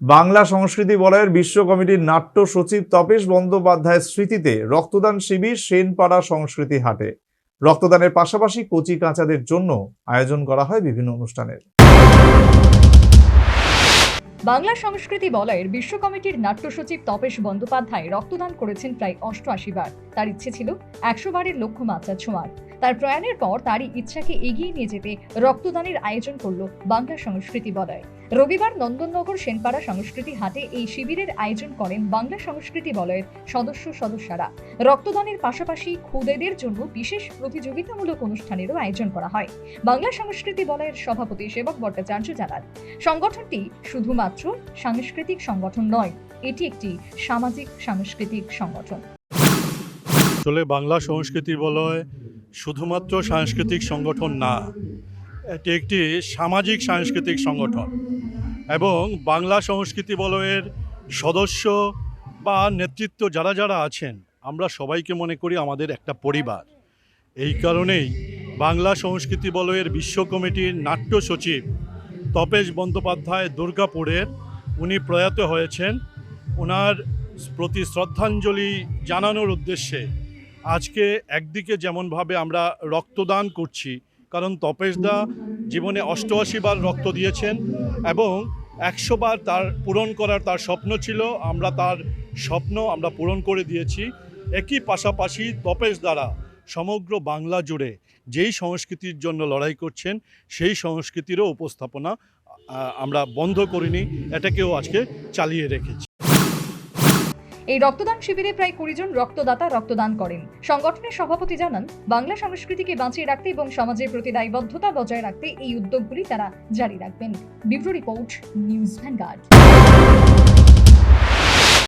বাংলা সংস্কৃতি বলয়ের বিশ্ব কমিটির নাট্য সচিব তপেশ বন্দ্যোপাধ্যায়ের স্মৃতিতে রক্তদান শিবির সেনপাড়া সংস্কৃতি হাটে। রক্তদানের পাশাপাশি কচি কাঁচাদের জন্য আয়োজন করা হয় বিভিন্ন অনুষ্ঠানের। বাংলা সংস্কৃতি বলয়ের বিশ্ব কমিটির নাট্য সচিব তপেশ বন্দ্যোপাধ্যায় রক্তদান করেছেন প্রায় অষ্টআশি বার। তার ইচ্ছে ছিল একশো বারের লক্ষ্য মাত্রা ছোঁয়ার। তার প্রয়াণের পর তারই ইচ্ছাকে এগিয়ে নিয়ে যেতে রক্তদানের আয়োজন করল বাংলা সংস্কৃতি বলয়। রবিবার নন্দননগর সেনপাড়া সংস্কৃতি হাটে এই শিবিরের আয়োজন করেন বাংলা সংস্কৃতি বলয়ের সদস্য সদস্যরা। রক্তদানের পাশাপাশি খুদেদের জন্য বিশেষ প্রতিযোগিতামূলক অনুষ্ঠানেরও আয়োজন করা হয়। বাংলা সংস্কৃতি বলয়ের সভাপতি সেবক ভট্টাচার্য জানান, সংগঠনটি শুধুমাত্র সাংস্কৃতিক সংগঠন নয়, এটি একটি সামাজিক সাংস্কৃতিক সংগঠন। আসলে বাংলা সংস্কৃতি বলয় শুধুমাত্র সাংস্কৃতিক সংগঠন না, এটি একটি সামাজিক সাংস্কৃতিক সংগঠন এবং বাংলা সংস্কৃতি বলয়ের সদস্য বা নেতৃত্ব যারা যারা আছেন, আমরা সবাইকে মনে করি আমাদের একটা পরিবার। এই কারণেই বাংলা সংস্কৃতি বলয়ের বিশ্ব কমিটির নাট্য সচিব তপেশ বন্দ্যোপাধ্যায় দুর্গাপুরের উনি প্রয়াত হয়েছেন। ওনার প্রতি শ্রদ্ধাঞ্জলি জানানোর উদ্দেশ্যে আজকে একদিকে যেমনভাবে আমরা রক্তদান করছি, কারণ তপেশদা জীবনে অষ্টআশি বার রক্ত দিয়েছেন এবং একশো বার তার পূরণ করার তার স্বপ্ন ছিল, আমরা তার স্বপ্ন আমরা পূরণ করে দিয়েছি। একই পাশাপাশি তপেশ দ্বারা সমগ্র বাংলা জুড়ে যেই সংস্কৃতির জন্য লড়াই করছেন, সেই সংস্কৃতিরও উপস্থাপনা আমরা বন্ধ করিনি, এটাকেও আজকে চালিয়ে রেখেছি। এই রক্তদান শিবিরে প্রায় কুড়ি জন রক্তদাতা রক্তদান করেন। সংগঠনের সভাপতি জানান, বাংলা সংস্কৃতিকে বাঁচিয়ে রাখতে এবং সমাজের প্রতি দায়বদ্ধতা বজায় রাখতে এই উদ্যোগগুলি তারা জারি রাখবেন। Bureau report, news Vanguard.